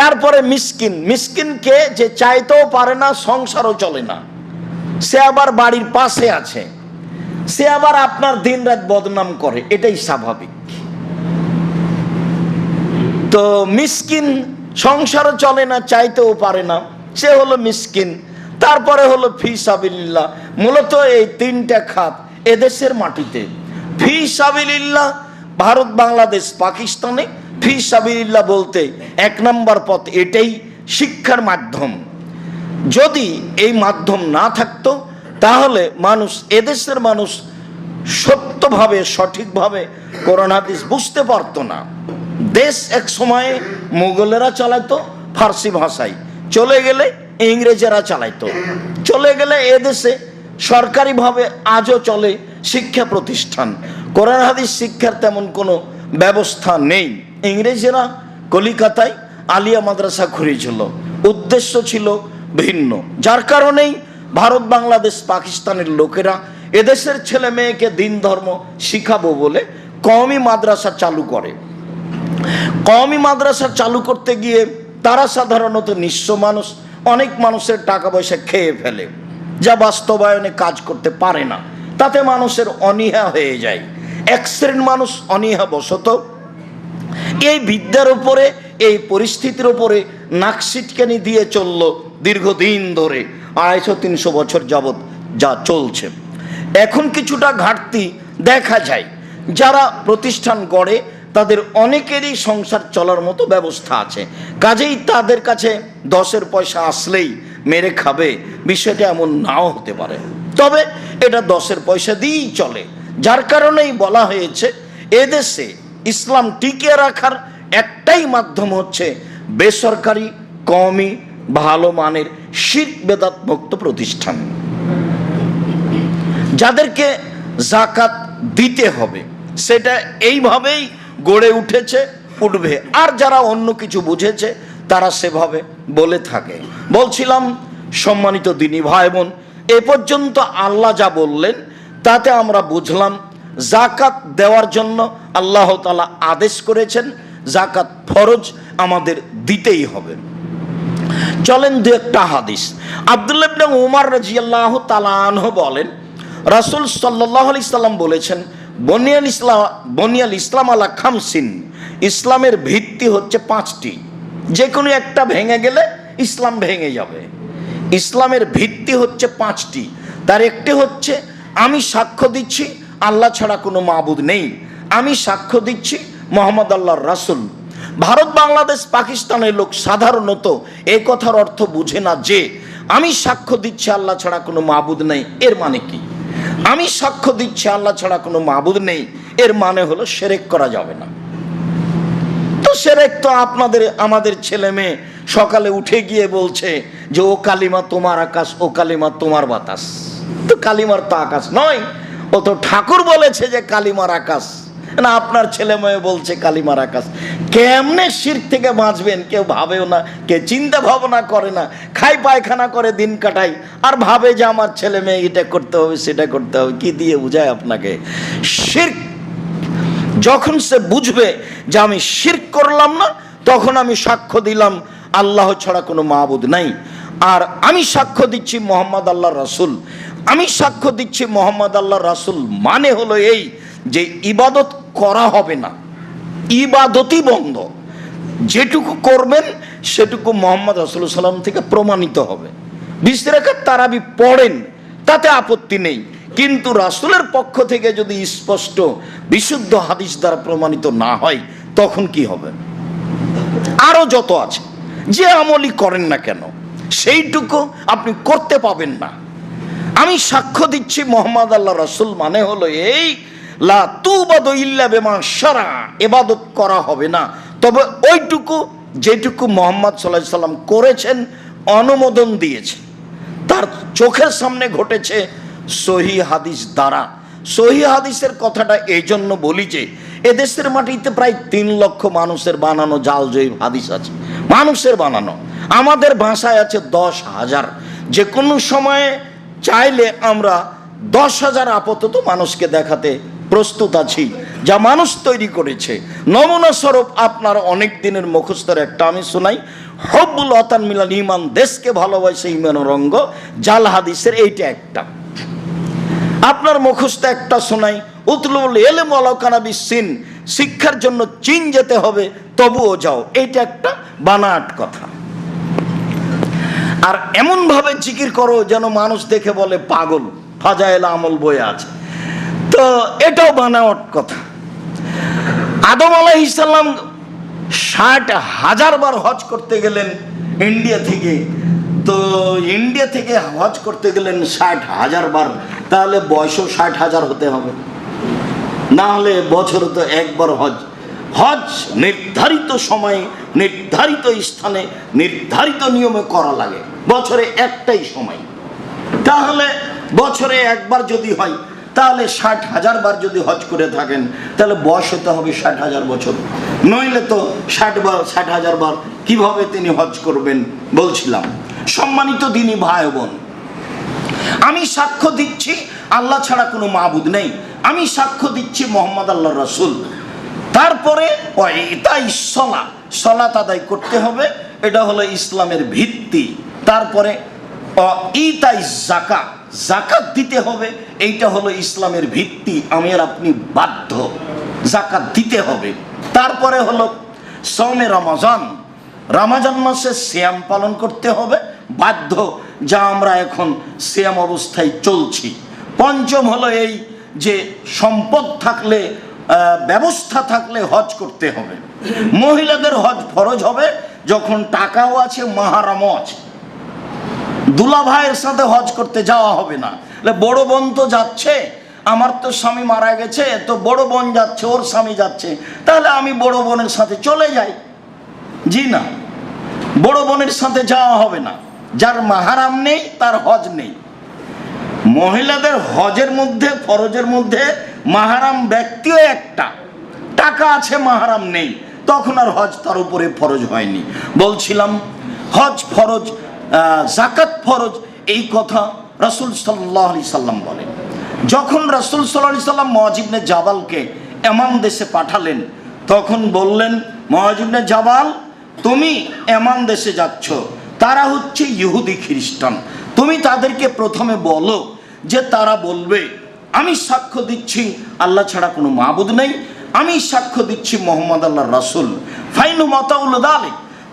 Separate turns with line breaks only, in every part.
তারপরে মিসকিন, মিসকিনকে যে চাইতেও পারে না, সংসারও চলে না। সে আবার বাড়ির পাশে আছে। সে আবার আপনার দিন রাত বদনাম করে, এটাই স্বাভাবিক। তো মিসকিন সংসারও চলে না, চাইতেও পারে না। সে হলো মিসকিন, তারপরে হলো ফি সাবিল্লাহ মূলত এই তিনটা খাত এদেশের মাটিতে। ফি সাবিল্লাহ ভারত, বাংলাদেশ, পাকিস্তানে। ফি সাবিল্লাহ বলতে এক নম্বর পথ এটাই শিক্ষার মাধ্যম। যদি এই মাধ্যম না থাকতো, তাহলে মানুষ, এদেশের মানুষ সত্যভাবে, সঠিকভাবে কোরআন হাদিস বুঝতে পারতো না। দেশ এক সময়ে মুঘলেরা চালাতো, ফার্সি ভাষায়। চলে গেলে ইংরেজেরা চালাইতো। চলে গেলে এদেশে সরকারিভাবে আজও চলে শিক্ষা প্রতিষ্ঠান। কোরআন হাদিস শিক্ষার তেমন কোনো ব্যবস্থা নেই। ইংরেজেরা কলিকাতায় আলিয়া মাদ্রাসা খুঁড়েছিল উদ্দেশ্য ছিল ভিন্ন। যার কারণেই ভারত, বাংলাদেশ, পাকিস্তানের লোকেরা এদেশের ছেলে মেয়েকে দিন ধর্ম শিখাবো বলে কওমি মাদ্রাসা চালু করে। কওমি মাদ্রাসা চালু করতে গিয়ে তারা সাধারণত নিঃস্ব মানুষ, অনেক মানুষের টাকা পয়সা খেয়ে ফেলে, যা বাস্তবায়নে কাজ করতে পারে না। তাতে মানুষের অনীহা হয়ে যায়। এক শ্রেণির মানুষ অনীহা বশত এই বিদ্যার উপরে, এই পরিস্থিতির উপরে নাকশিটকানি দিয়ে চলল দীর্ঘদিন ধরে, আড়াইশো, তিনশো বছর যাবৎ যা চলছে। এখন কিছুটা ঘাটতি দেখা যায়। যারা প্রতিষ্ঠান গড়ে, তাদের অনেকেরই সংসার চলার মতো ব্যবস্থা আছে। কাজেই তাদের কাছে দশের পয়সা আসলেই মেরে খাবে, বিষয়টা এমন নাও হতে পারে। তবে এটা দশের পয়সা দিয়েই চলে। যার কারণেই বলা হয়েছে, এদেশে ইসলাম টিকিয়ে রাখার একটাই মাধ্যম হচ্ছে বেসরকারি কমই ভালো মানের শিখ বেদাত মুক্ত প্রতিষ্ঠান। যাদেরকে জাকাত দিতে হবে, সেটা এইভাবেই গড়ে উঠেছে, উঠবে। আর যারা অন্য কিছু বুঝেছে, তারা সেভাবে বলে থাকে। বলছিলাম, সম্মানিত দিনী ভাই বোন এ পর্যন্ত আল্লাহ যা বললেন, তাতে আমরা বুঝলাম জাকাত দেওয়ার জন্য আল্লাহ তালা আদেশ করেছেন, জাকাত ফরজ আমাদের দিতেই হবে। চলেন দু একটা হাদিস। আবদুল্লাহ ইবনে উমার রাজিয়াল্লাহ তালানহ বলেন, রাসূল সাল্লাহ আলি সাল্লাম বলেছেন, বনিয়াল ইসলাম বনিয়াল ইসলাম আলা খামসিন, ইসলামের ভিত্তি হচ্ছে পাঁচটি। যে কোনো একটা ভেঙে গেলে ইসলাম ভেঙে যাবে। ইসলামের ভিত্তি হচ্ছে পাঁচটি। তার একটি হচ্ছে, আমি সাক্ষ্য দিচ্ছি আল্লাহ ছাড়া কোনো মাবুদ নেই। আমি সাক্ষ্য দিচ্ছি মোহাম্মদ আল্লাহর রাসূল। ভারত, বাংলাদেশ, পাকিস্তানের লোক সাধারণত এ কথার অর্থ বুঝে না যে আমি সাক্ষ্য দিচ্ছি আল্লাহ ছাড়া কোনো মাবুদ নেই। এর মানে কি? আমি সাক্ষ্য দিচ্ছি আল্লাহ ছাড়া কোনো মাবুদ নেই। এর মানে হলো সেরেক করা যাবে না। তো সেরেক তো আপনাদের, আমাদের ছেলে মেয়ে সকালে উঠে গিয়ে বলছে যে, ও কালিমা তোমার আকাশ, ও কালিমা তোমার বাতাস। তো কালিমার তো আকাশ নয়। ও তো ঠাকুর বলেছে যে কালিমার আকাশ। না, আপনার ছেলে মেয়ে বলছে কালিমার আকাশ। কেমনে শির থেকে বাঁচবেন কেউ ভাবেও না, কে চিন্তা ভাবনা করে না। খাই পায়খানা করে দিন কাটাই, আর ভাবে যে আমার ছেলে মেয়ে এটা করতে হবে, সেটা করতে হবে। কি দিয়ে বুঝায় আপনাকে? শির, যখন সে বুঝবে যে আমি শির করলাম না, তখন আমি সাক্ষ্য দিলাম, আল্লাহ ছাড়া কোনো মাহবুদ নাই। আর আমি সাক্ষ্য দিচ্ছি মোহাম্মদ আল্লাহ রাসুল। আমি সাক্ষ্য দিচ্ছি মোহাম্মদ আল্লাহ রাসুল মানে হলো এই যে ইবাদত করা হবে না। ইবাদতই বন্ধ। যেটুকু করবেন, সেটুকু মোহাম্মদ রাসুল সাল্লাম থেকে প্রমাণিত হবে। বিশ তারাবি পড়েন, তাতে আপত্তি নেই। কিন্তু রাসুলের পক্ষ থেকে যদি স্পষ্ট, বিশুদ্ধ হাদিস দ্বারা প্রমাণিত না হয়, তখন কি হবে? আরও যত আছে, যে আমলই করেন না কেন, সেইটুকু আপনি করতে পাবেন না। আমি সাক্ষ্য দিচ্ছি মোহাম্মদ আল্লাহ রসুল মানে হলো এই, লা তুবাদ ইল্লা বেমা সারা এবাদত করা হবে না। তবে ওইটুকু যেটুকু মোহাম্মদ সাল্লাহ সাল্লাম করেছেন, অনুমোদন দিয়েছে। তার চোখের সামনে ঘটেছে সহি হাদিস দ্বারা। সহি হাদিসের কথাটা এই জন্য বলি যে, এদেশের মাটিতে প্রায় তিন লক্ষ মানুষের বানানো জাল জয়ী হাদিস আছে। মানুষের বানানো। আমাদের ভাষায় আছে দশ হাজার। যে কোনো সময়ে চাইলে আমরা দশ হাজার আপাতত মানুষকে দেখাতে প্রস্তুত আছি। যা মানুষ তৈরি করেছে। নমুনা স্বরূপ আপনার অনেক দিনের মুখস্থের একটা আমি শোনাই। হব্বুল অতান মিলান ইমান দেশকে ভালোবাসে ইমান রঙ্গ। জাল হাদিসের এইটা একটা। আপনার মুখস্থ একটা শোনাই। উতলুল এলে মলকানাবি সিন শিক্ষার জন্য চীন যেতে হবে, তবুও যাও। এইটা একটা বানাট কথা। আর এমনভাবে জিকির করো যেন মানুষ দেখে বলে, পাগল, ফাজাইল আমল বয়ে আছে। তো এটাও বানাওয়াট কথা। আদম আলাইসাল্লাম ষাট হাজার বার হজ করতে গেলেন ইন্ডিয়া থেকে। তো ইন্ডিয়া থেকে হজ করতে গেলেন ষাট হাজার বার, তাহলে বয়সও ষাট হাজার হতে হবে। না হলে বছরে তো একবার হজ। হজ নির্ধারিত সময়ে, নির্ধারিত স্থানে, নির্ধারিত নিয়মে করা লাগে। বছরে একটাই সময়। তাহলে বছরে একবার যদি হয়, তাহলে ষাট হাজার বার যদি হজ করে থাকেন, তাহলে বয়স হতে হবে ষাট হাজার বছর। নইলে তো ষাট বার ষাট হাজার বার কীভাবে তিনি হজ করবেন বলছিলাম। সম্মানিত দিনী ভাই বোন, আমি সাক্ষ্য দিচ্ছি, আল্লাহ ছাড়া কোনো মাবুদ নেই। আমি সাক্ষ্য দিচ্ছি মোহাম্মদ আল্লাহ রসুল। তারপরে তাই সলা সলাত আদায় করতে হবে। এটা হলো ইসলামের ভিত্তি। তারপরে ইতাই জাকা জাকাত দিতে হবে, এইটা হলো ইসলামের ভিত্তি আমি আর আপনি বাধ্য। জাকাত দিতে হবে। তারপরে হলো সৌমে রমজান। রামাজান মাসে শ্যাম পালন করতে হবে। বাধ্য, যা আমরা এখন শ্যাম অবস্থায় চলছি। পঞ্চম হলো এই যে সম্পদ থাকলে ব্যবস্থা থাকলে হজ করতে হবে। মহিলাদের হজ ফরজ হবে, যখন টাকাও আছে, মাহারামও আছে। দুলা ভাইয়ের সাথে হজ করতে যাওয়া হবে না। বড় বোন তো যাচ্ছে, আমার তো স্বামী মারা গেছে, তো বড় বোন যাচ্ছে, ওর স্বামী যাচ্ছে। তাহলে আমি বড় বোনের সাথে চলে যাই। জি না। বড় বোনের সাথে যাওয়া হবে না। যার মাহারাম নেই, তার হজ নেই। মহিলাদের হজের মধ্যে, ফরজের মধ্যে মাহারাম ব্যক্তিও একটা। টাকা আছে, মাহারাম নেই। তখন আর হজ তার উপরে ফরজ হয়নি। বলছিলাম, হজ ফরজ জাকাত ফরজ, এই কথা রাসুল সাল্লাহ সাল্লাম বলেন। যখন রাসুল সাল্লাহ সাল্লাম মহাজিবনে জাবালকে এমান দেশে পাঠালেন, তখন বললেন মহাজিবনে জাবাল, তুমি এমান দেশে যাচ্ছ। তারা হচ্ছে ইহুদি খ্রিস্টান। তুমি তাদেরকে প্রথমে বলো যে তারা বলবে, আমি সাক্ষ্য দিচ্ছি, আল্লাহ ছাড়া কোনো মাহবুদ নেই। আমি সাক্ষ্য দিচ্ছি মোহাম্মদ আল্লাহ রাসুল। ফাইনু মাতাউল দালে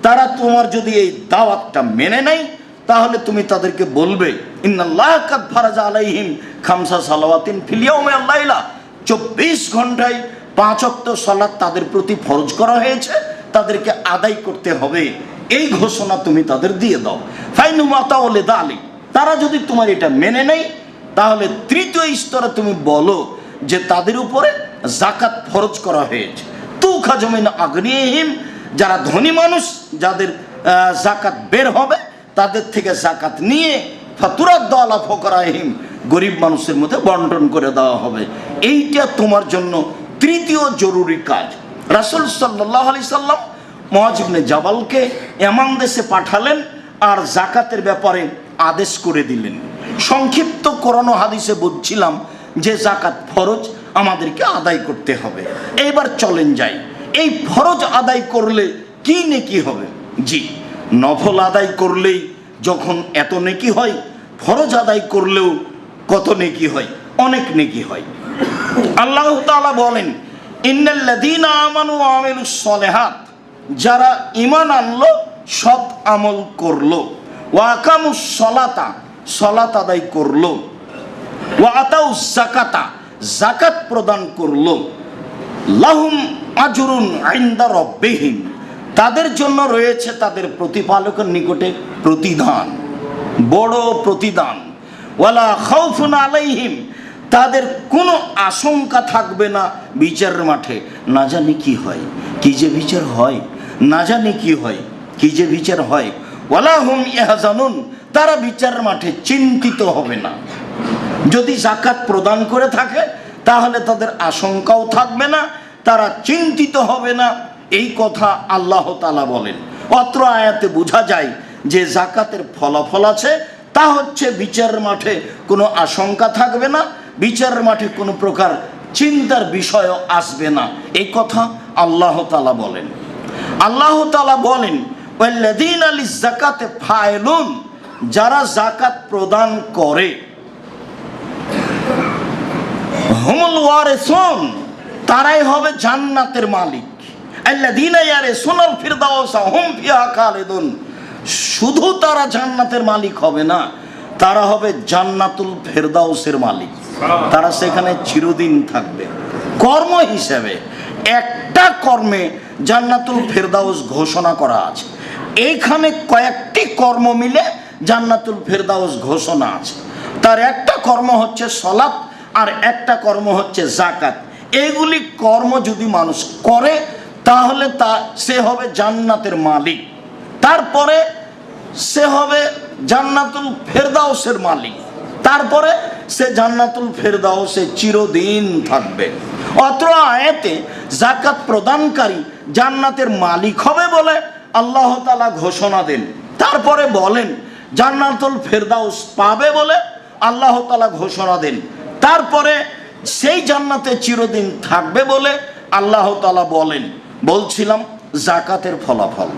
তারা তোমার যদি এই দাওয়াতটা মেনে নেয়, তাহলে তুমি তাদেরকে বলবে আলাইহিম খামসা সালাওয়াতিন চব্বিশ ঘন্টায় পাঁচ অক্ত সালাত তাদের প্রতি ফরজ করা হয়েছে, তাদেরকে আদায় করতে হবে। এই ঘোষণা তুমি তাদের দিয়ে দাও। ফাইনু মাতাউল দালি তারা যদি তোমার এটা মেনে নেয়, তাহলে তৃতীয় স্তরে তুমি বলো যে তাদের উপরে জাকাত ফরজ করা হয়েছে। তু খাজমিন আগ্নিহিম যারা ধনী মানুষ, যাদের জাকাত বের হবে, তাদের থেকে জাকাত নিয়ে ফাতুরাত দলা ফকরাহিম গরিব মানুষের মধ্যে বন্টন করে দেওয়া হবে। এইটা তোমার জন্য তৃতীয় জরুরি কাজ। রাসুল সাল্লাহ আলি সাল্লাম মহাজিবনে জাবালকে এমন দেশে পাঠালেন আর জাকাতের ব্যাপারে আদেশ করে দিলেন। সংক্ষিপ্ত করোনা হাদিসে বুঝছিলাম যে জাকাত ফরজ আমাদেরকে আদায় করতে হবে। এইবার চলেন যাই। এই ফরজ আদায় করলে কি নেকি হবে? জি, নফল আদায় করলেই যখন এত নেকি হয়, ফরজ আদায় করলেও কত নেকি হয়, অনেক নেকি হয়। আল্লাহ তাআলা বলেন সলিহাত যারা ঈমান আনলো, সৎ আমল করল। ওয়া আকামুস সলাতা সলাত আদায় করল। ওয়া আতাউ জাকাতা জাকাত প্রদান করল। লাহুম আজরুন আইন্দা তাদের জন্য রয়েছে তাদের প্রতিপালকের নিকটে প্রতিদান, বড় প্রতিদান। ওয়ালা খাউফুন আলাইহিম, তাদের কোনো আশঙ্কা থাকবে না বিচারের মাঠে। না জানি কি হয়, কি যে বিচার হয়, না জানি কি হয়, কি যে বিচার হয়। ওয়ালা হুম ইহাজানুন, তারা বিচারের মাঠে চিন্তিত হবে না। যদি জাকাত প্রদান করে থাকে, তাহলে তাদের আশঙ্কাও থাকবে না তারা চিন্তিত হবে না। এই কথা আল্লাহ তালা বলেন। অত্র আয়াতে বোঝা যায় যে জাকাতের ফলাফল আছে, তা হচ্ছে বিচারের মাঠে কোনো আশঙ্কা থাকবে না বিচারের মাঠে কোনো প্রকার চিন্তার বিষয় আসবে না। এই কথা আল্লাহ তালা বলেন। আল্লাহ তালা বলেন, ওয়াল্লাযীনা লিজ্জাকাতে ফাইলুন যারা জাকাত প্রদান করে, হুমুল ওয়ারিসুন তারাই হবে জান্নাতের মালিক। শুধু তারা জান্নাতের মালিক হবে না, তারা হবে জান্নাতুল ফেরদাউসের মালিক। তারা সেখানে চিরদিন থাকবে। কর্ম হিসেবে একটা কর্মে জান্নাতুল ফেরদাউস ঘোষণা করা আছে। এইখানে কয়েকটি কর্ম মিলে জান্নাতুল ফেরদাউস ঘোষণা আছে। তার একটা কর্ম হচ্ছে সলাপ আর একটা কর্ম হচ্ছে জাকাত এইগুলি কর্ম যদি মানুষ করে, তাহলে তা, সে হবে জান্নাতের মালিক। তারপরে সে হবে জান্নাতুল ফেরদাউসের মালিক। তারপরে সে জান্নাতুল ফেরদাউসে চিরদিন থাকবে। অত্র আয়াতে জাকাত প্রদানকারী জান্নাতের মালিক হবে বলে আল্লাহ তালা ঘোষণা দেন। তারপরে বলেন, জান্নাতুল ফেরদাউস পাবে বলে আল্লাহ তালা ঘোষণা দেন। তারপরে সেই জান্নাতে চিরদিন থাকবে বলে আল্লাহ তালা বলেন। বলছিলাম জাকাতের ফলাফল।